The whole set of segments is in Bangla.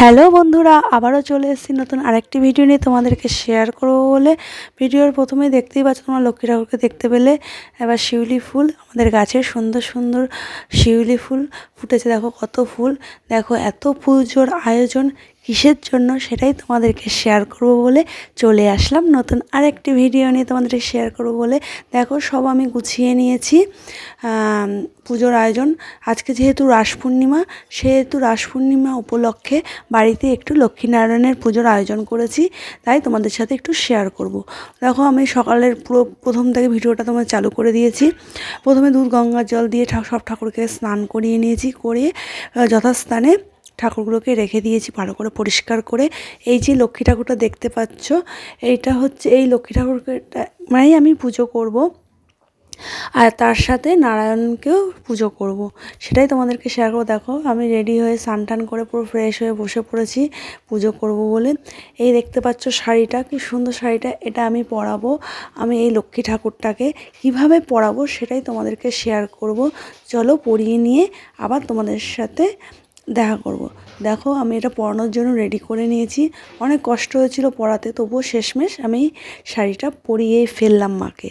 হ্যালো বন্ধুরা, আবারও চলে এসেছি নতুন আরেকটি ভিডিও নিয়ে তোমাদেরকে শেয়ার করব বলে। ভিডিওর প্রথমেই দেখতেই পাচ্ছ তোমার লক্ষ্মী ঠাকুরকে দেখতে পেলে। এবার শিউলি ফুল, আমাদের গাছের সুন্দর সুন্দর শিউলি ফুল ফুটেছে। দেখো কত ফুল, দেখো এত পুজোর আয়োজন। কিসের জন্য সেটাই তোমাদেরকে শেয়ার করব বলে চলে আসলাম। নতুন আরেকটি ভিডিও নিয়ে তোমাদেরকে শেয়ার করব বলে। দেখো সব আমি গুছিয়ে নিয়েছি। পুজোর আয়োজন। আজকে যেহেতু রাস পূর্ণিমা সেহেতু রাস পূর্ণিমা উপলক্ষে বাড়িতে একটু লক্ষ্মীনারায়ণের পুজোর আয়োজন করেছি তাই তোমাদের সাথে একটু শেয়ার করব। দেখো আমি সকালের পুরো প্রথম থেকে ভিডিওটা তোমার চালু করে দিয়েছি। প্রথমে দুধ গঙ্গার জল দিয়ে সব ঠাকুরকে স্নান করিয়ে নিয়েছি আহ, যথাস্থানে ঠাকুরগুলোকে রেখে দিয়েছি, ভালো করে পরিষ্কার করে। এই যে লক্ষ্মী ঠাকুরটা দেখতে পাচ্ছ, এইটা হচ্ছে, এই লক্ষ্মী ঠাকুরকে মানেই আমি পুজো করব। আর তার সাথে নারায়ণকেও পুজো করব। সেটাই তোমাদেরকে শেয়ার করব। দেখো, আমি রেডি হয়ে স্নান টান করে পুরো ফ্রেশ হয়ে বসে পড়েছি পুজো করব বলে। এই দেখতে পাচ্ছ শাড়িটা, কি সুন্দর শাড়িটা, এটা আমি পরাবো। আমি এই লক্ষ্মী ঠাকুরটাকে কীভাবে পরাবো সেটাই তোমাদেরকে শেয়ার করব। চলো পরিয়ে নিয়ে আবার তোমাদের সাথে দেখা করব। দেখো, আমি এটা পরানোর জন্য রেডি করে নিয়েছি অনেক কষ্ট হয়েছিল পরাতে তবুও শেষমেশ আমি শাড়িটা পরিয়েই ফেললাম মাকে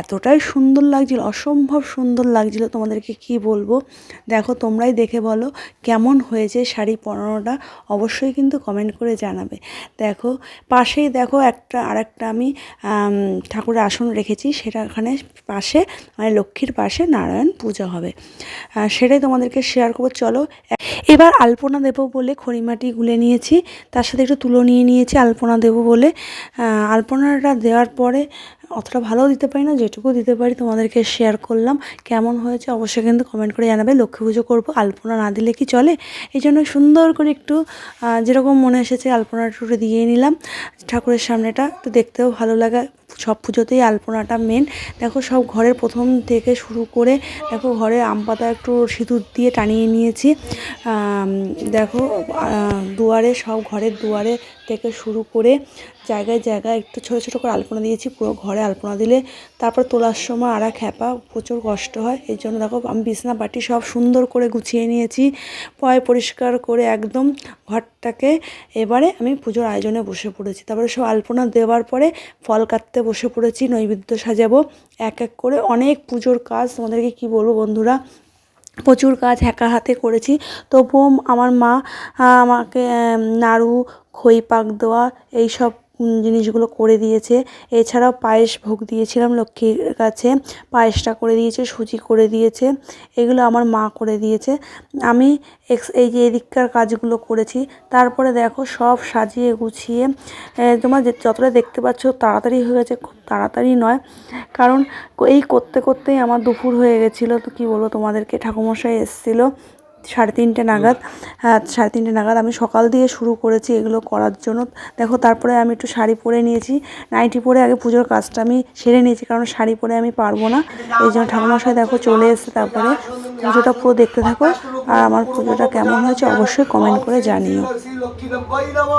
এতটাই সুন্দর লাগছিল, অসম্ভব সুন্দর লাগছিল তোমাদেরকে কি বলব? দেখো, তোমরাই দেখে বলো কেমন হয়েছে শাড়ি পরানোটা, অবশ্যই কিন্তু কমেন্ট করে জানাবে। দেখো, পাশেই দেখো একটা আর একটা আমি, ঠাকুরের আসন রেখেছি, সেটা ওখানে পাশে মানে লক্ষ্মীর পাশে নারায়ণ পূজা হবে। সেটাই তোমাদেরকে শেয়ার করব, চলো। এবার আলপনা দেবো বলে খড়িমাটি গুলে নিয়েছি, তার সাথে একটু তুলো নিয়ে নিয়েছি আলপনা দেবো বলে। আলপনাটা দেওয়ার পরে অতটা ভালো দিতে পারি না, যেটুকু দিতে পারি তোমাদেরকে শেয়ার করলাম। কেমন হয়েছে অবশ্যই কিন্তু কমেন্ট করে জানাবে। লক্ষ্মী পুজো করব, আলপনা না দিলে কি চলে? এই জন্য সুন্দর করে একটু যেরকম মনে এসেছে আলপনাটা দিয়ে নিলাম। ঠাকুরের সামনেটা তো দেখতেও ভালো লাগে, সব পুজোতেই আলপনাটা মেন দেখো সব ঘরের প্রথম থেকে শুরু করে, দেখো ঘরে আম পাতা একটু সিঁদুর দিয়ে টানিয়ে নিয়েছি। দেখো দুয়ারে, সব ঘরের দুয়ারে থেকে শুরু করে জায়গায় জায়গায় একটু ছোটো ছোটো করে আলপনা দিয়েছি, পুরো ঘরে আলপনা দিলে। তারপর তোলার সময় আর হ্যাপা, প্রচুর কষ্ট হয়। এই জন্য দেখো আমি বিছনা পাটি সব সুন্দর করে গুছিয়ে নিয়েছি। পয় পরিষ্কার করে একদম ঘরটাকে এবারে আমি পুজোর আয়োজনে বসে পড়েছি। তারপরে সব আলপনা দেওয়ার পরে ফল কাটতে বসে পড়েছি, নৈবেদ্য সাজাবো। এক এক করে অনেক পুজোর কাজ তোমাদেরকে কি বলব বন্ধুরা? প্রচুর কাজ একা হাতে করেছি। তবুও আমার মা আমাকে নাড়ু, খই, পাক দেওয়া, এইসব জিনিসগুলো করে দিয়েছে। এছাড়াও পায়েস ভোগ দিয়েছিলাম লক্ষ্মীর কাছে। পায়েসটা করে দিয়েছে, সুজি করে দিয়েছে। এগুলো আমার মা করে দিয়েছে। আমি এক্স, এই যে এদিককার কাজগুলো করেছি, তারপরে দেখো সব সাজিয়ে গুছিয়ে তোমার যে- যতটা দেখতে পাচ্ছ তাড়াতাড়ি হয়ে গেছে, খুব তাড়াতাড়ি নয়। কারণ এই করতে করতেই আমার দুপুর হয়ে গেছিল, তো কী বলব তোমাদেরকে? ঠাকুমশাই এসেছিল। সাড়ে তিনটে নাগাদ হ্যাঁ সাড়ে তিনটে নাগাদ আমি সকাল দিয়ে শুরু করেছি এগুলো করার জন্য। দেখো তারপরে আমি একটু শাড়ি পরে নিয়েছি। নাইটি পরে আগে পুজোর কাজটা আমি সেরে নিয়েছি কারণ শাড়ি পরে আমি পারব না। এই জন্য ঠাকুমশাই দেখো চলে এসছে তারপরে। পুজোটা পুরো দেখতে থাকো। আর আমার পুজোটা কেমন হয়েছে অবশ্যই কমেন্ট করে জানিও। শ্রী লক্ষ্মী নব্বই নম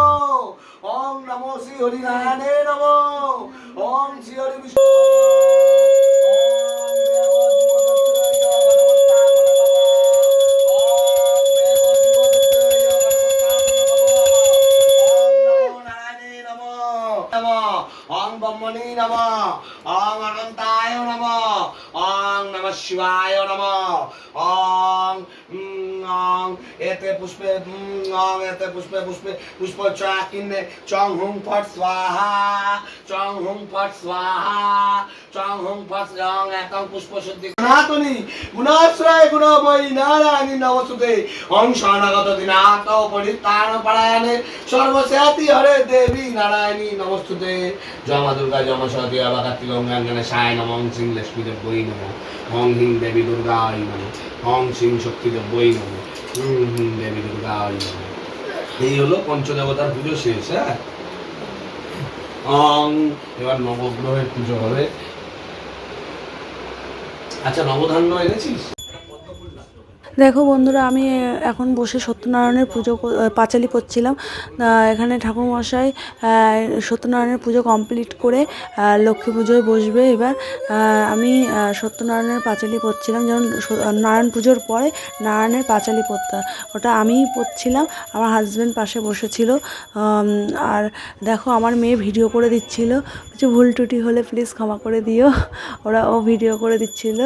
ওম নমো শ্রী হরিনারায়ণে নম ওম শ্রী হরি বিষ্ণু ওং নম শিবায় নম ওং উম, ওং এতে পুষ্পে ওং এতে পুষ্পে পুষ্পে, পুষ্প চাকিনে, চং হুং ফট স্বাহা, চং হুং ফট স্বাহা, চং হুং ফট রং একং পুষ্প শুদ্ধি। সনাতনী গুণাশ্রয়, গুণময়ী, নারায়ণী, নমস্তুতে। ওং শরণাগত দিনাথ পরিত্রাণ পরায়ণে, সর্বস্যাতি হরে দেবী নারায়ণী, নমস্তুতে। জয় মা দুর্গা জয় মা সরস্বতী আবা কার্তিক অঙ্গাঙ্গনে সায় নম ওং সিং লক্ষ্মী দেবই নম। ওং হিং দেবী দুর্গাই নম। ওং সিং শক্তি দেবই নম। হুম হুম দেবী দুর্গা এই হলো পঞ্চদেবতার পুজো শেষ হ্যাঁ? অং, এবার নবগ্রহের পুজো হবে। আচ্ছা নবধান্য এনেছিস? দেখো বন্ধুরা, আমি এখন বসে সত্যনারায়ণের পুজো পাঁচালি করছিলাম। এখানে ঠাকুরমশাই সত্যনারায়ণের পুজো কমপ্লিট করে লক্ষ্মী পুজোয় বসবে এবার। আমি সত্যনারায়ণের পাঁচালি পড়ছিলাম যেমন নারায়ণ পুজোর পরে নারায়ণের পাঁচালি পড়তে ওটা আমিই পড়ছিলাম আমার হাজব্যান্ড পাশে বসেছিল। আর দেখো, আমার মেয়ে ভিডিও করে দিচ্ছিল। কিছু ভুল টুটি হলে প্লিজ ক্ষমা করে দিও। ওরা ও ভিডিও করে দিচ্ছিল,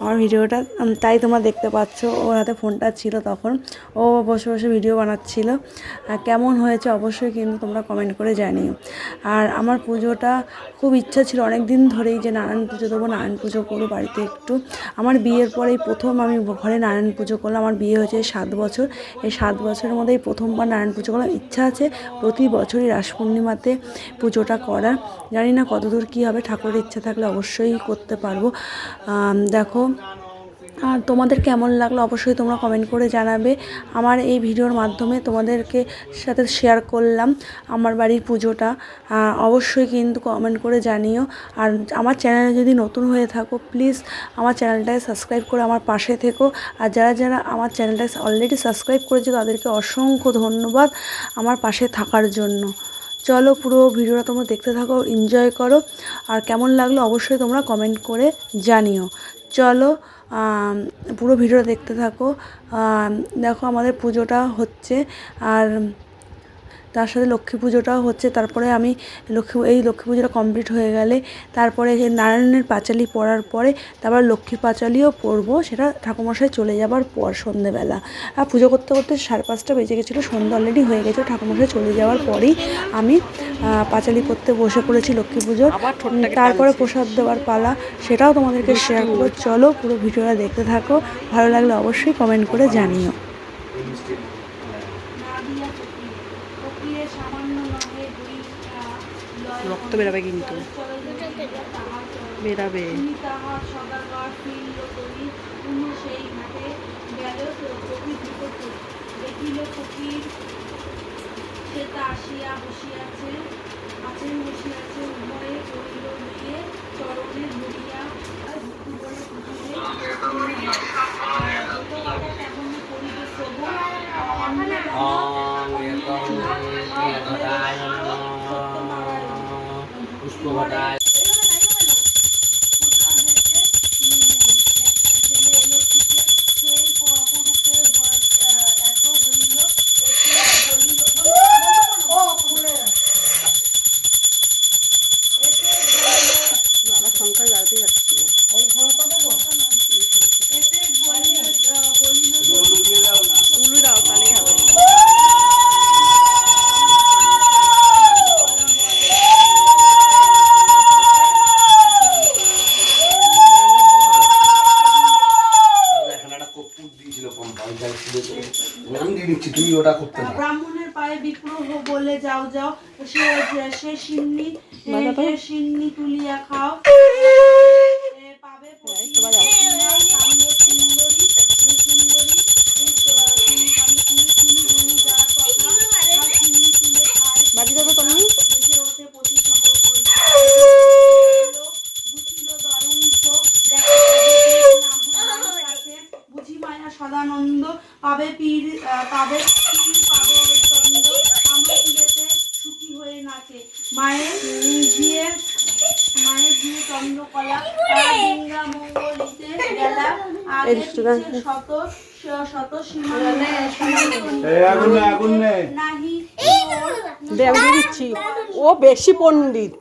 আমার ভিডিওটা। তাই তোমরা দেখতে পাচ্ছ ওর হাতে ফোনটা ছিল তখন। ও বসে বসে ভিডিও বানাচ্ছিল। কেমন হয়েছে অবশ্যই কিন্তু তোমরা কমেন্ট করে জানিও। আর আমার পুজোটা খুব ইচ্ছা ছিল অনেক দিন ধরেই যে নারায়ণ পুজো দেবো, নারায়ণ পুজো করব বাড়িতে একটু। আমার বিয়ের পরেই প্রথম আমি ঘরে নারায়ণ পুজো করলাম। আমার বিয়ে হয়েছে সাত বছর। এই সাত বছরের মধ্যেই প্রথমবার নারায়ণ পুজো করলাম। ইচ্ছা আছে প্রতি বছরই রাস পূর্ণিমাতে পুজোটা করার। জানি না কতদূর কী হবে। ঠাকুরের ইচ্ছা থাকলে অবশ্যই করতে পারব। দেখো আর তোমাদের কেমন লাগল অবশ্যই তোমরা কমেন্ট করে জানাবে। আমার এই ভিডিওর মাধ্যমে তোমাদেরকে সাথে শেয়ার করলাম আমার বাড়ির পুজোটা। অবশ্যই কিন্তু কমেন্ট করে জানিও। আর আমার চ্যানেলে যদি নতুন হয়ে থাকো প্লিজ আমার চ্যানেলটাকে সাবস্ক্রাইব করে আমার পাশে থেকো। আর যারা যারা আমার চ্যানেলটাকে অলরেডি সাবস্ক্রাইব করেছে, তাদেরকে অসংখ্য ধন্যবাদ আমার পাশে থাকার জন্য। চলো পুরো ভিডিওটা তোমরা দেখতে থাকো এনজয় করো। আর কেমন লাগল অবশ্যই তোমরা কমেন্ট করে জানিও। চলো পুরো ভিডিওটা দেখতে থাকো। দেখো আমাদের পুজোটা হচ্ছে। আর তার সাথে লক্ষ্মী পুজোটাও হচ্ছে। তারপরে আমি লক্ষ্মী এই লক্ষ্মী পুজোটা কমপ্লিট হয়ে গেলে তারপরে যে নারায়ণের পাঁচালি পড়ার পরে তারপর লক্ষ্মী পাঁচালিও পড়ব। সেটা ঠাকুমশাই চলে যাবার পর সন্ধেবেলা। আর পুজো করতে করতে সাড়ে পাঁচটা বেজে গেছিল সন্ধ্যা অলরেডি হয়ে গেছিল ঠাকুমশাই চলে যাওয়ার পরেই আমি পাঁচালি করতে বসে পড়েছি লক্ষ্মী পুজোর। তারপরে প্রসাদ দেওয়ার পালা সেটাও তোমাদেরকে শেয়ার করব। চলো পুরো ভিডিওটা দেখতে থাকো। ভালো লাগলে অবশ্যই কমেন্ট করে জানিও। বেরোবে কিন্তু। বেরাবে। তাহার সদাগর পুষ্পবটায় আবার ওটা করতে না। ব্রাহ্মণের পায়ে বিপ্রহ বলে যাও যাও। সে সে সিন্নি সে সিন্নি তুলিয়া খাও। দিচ্ছি ও বেশি পণ্ডিত।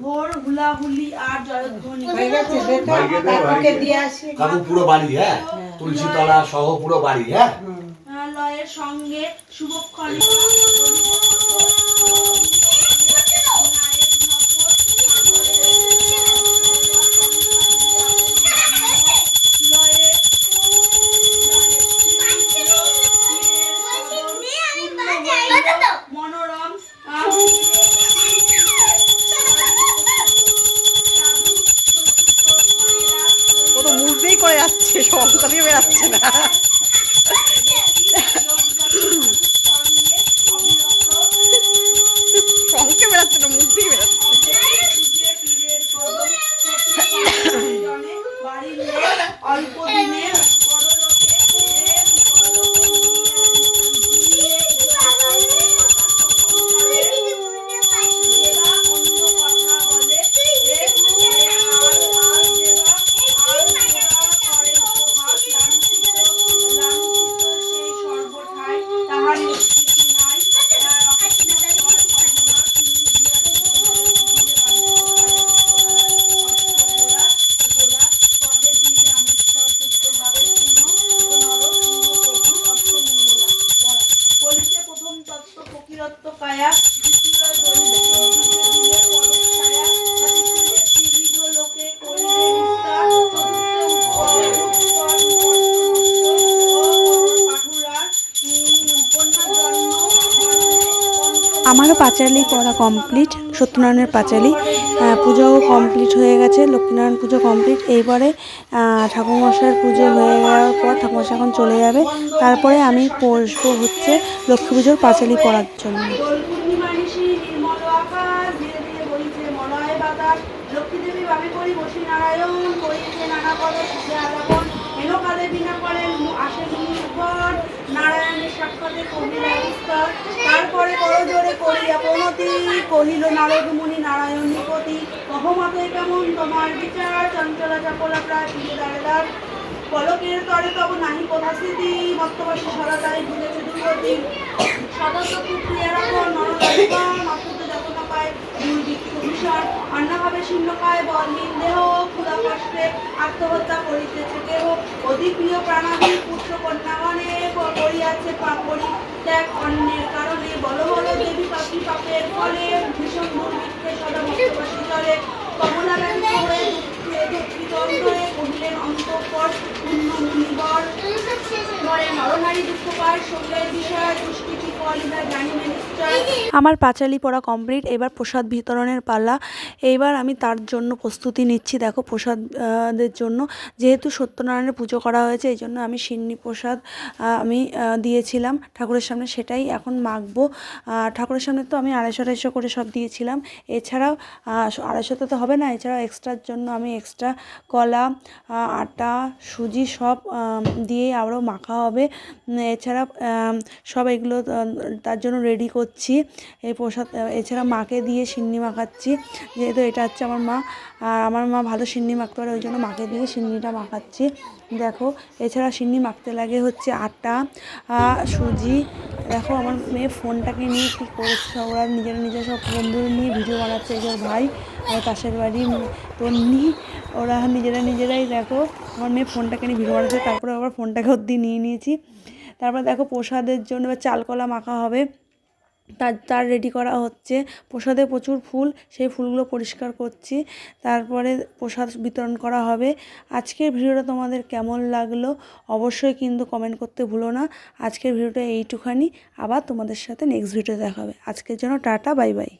ভোর হুলাহুলি আর পুরো বাড়ি হ্যাঁ? তুলসী তলা সহ পুরো বাড়ি হ্যাঁ? লয়ের সঙ্গে শুভক্ষণ। পাঁচালি পড়া কমপ্লিট সত্যনারায়ণের পাঁচালি। পুজোও কমপ্লিট হয়ে গেছে লক্ষ্মীনারায়ণ পুজো কমপ্লিট এইবারে আহ, ঠাকুরমশাইয়ের পুজো হয়ে যাওয়ার পর ঠাকুরমশাই এখন চলে যাবে। তারপরে আমি বসবো হচ্ছে লক্ষ্মী পুজোর পাঁচালি পড়ার জন্য। নারায়ণ নানা আসে মুনির নারায়ণের সাক্ষাতে বিস্তর তারপরে করো জোরে করিয়া প্রণতি কহিল নারদ মুনি নারায়ণ নিপতি কহমতে কেমন তোমার বিচার? চঞ্চলা চাপলা প্রায় ফিরে দাঁড়াদার পলকের তরে তব নাহি কোথা স্মৃতি, মত্তবাসী সরাতাই ভুলেছে দুর্গতি। সদস্য পুত্রিয়া রাখো নরদারিগণ অত্যন্ত যত না পায় ভীষণ অন্যভাবে শূন্যকায় বল নিন্দেহ ক্ষুধা কষ্টে আত্মহত্যা করিতেছে কেহ। অধিক প্রিয় প্রাণাদি পুত্র কন্যাগণে করিয়াছে পাপ পরিত্যাগ অন্যের কারণে বল বল দেবী পাপি পাপের ফলে ভীষণ দুর্ভিক্ষে সদা মত্তবাসী চলে। কমলা হয়ে আমার পাঁচালি পড়া কমপ্লিট এবার প্রসাদ বিতরণের পালা। এইবার আমি তার জন্য প্রস্তুতি নিচ্ছি, দেখো প্রসাদের জন্য। যেহেতু সত্যনারায়ণের পুজো করা হয়েছে, এই জন্য আমি সিন্নি প্রসাদ আমি দিয়েছিলাম। ঠাকুরের সামনে সেটাই এখন মাখবো। ঠাকুরের সামনে তো আমি আড়াইশো আড়াইশো করে সব দিয়েছিলাম। এছাড়াও আড়াইশোতে তো হবে না, এছাড়াও এক্সট্রার জন্য আমি এক্সট্রা কলা আটা, সুজি সব দিয়ে আরও মাখা হবে। এছাড়া সব এগুলো তার জন্য রেডি করছি। এই প্রসাদ এছাড়া মাকে দিয়ে সিন্নি মাখাচ্ছি। যেহেতু এটা হচ্ছে আমার মা, আর আমার মা ভালো সিন্নি মাখতে পারে, ওই জন্য মাকে দিয়ে সিন্নিটা মাখাচ্ছি। দেখো, এছাড়া সিন্নি মাখতে লাগে হচ্ছে আটা সুজি। দেখো, আমার মেয়ে ফোনটাকে নিয়ে কী করেছে ওরা নিজেরা নিজের সব বন্ধু নিয়ে ভিডিও বানাচ্ছে ওর ভাই। পাশের বাড়ি, তন্নি। ওরা নিজেরা নিজেরাই দেখো, আমার মেয়ে ফোনটাকে নিয়ে ভিডিও বানাচ্ছে তারপরে আবার ফোনটাকে দিয়ে নিয়ে নিয়েছি। তারপর দেখো প্রসাদের জন্য এবার চালকলা মাখা হবে। তার তার রেডি করা হচ্ছে। প্রসাদে প্রচুর ফুল, সেই ফুলগুলো পরিষ্কার করছি। তারপরে প্রসাদ বিতরণ করা হবে। আজকের ভিডিওটা তোমাদের কেমন লাগল অবশ্যই কিন্তু কমেন্ট করতে ভুলো না। আজকের ভিডিওটা এইটুখানি। আবার তোমাদের সাথে নেক্সট ভিডিও দেখাবে আজকের জন্য টাটা বাই বাই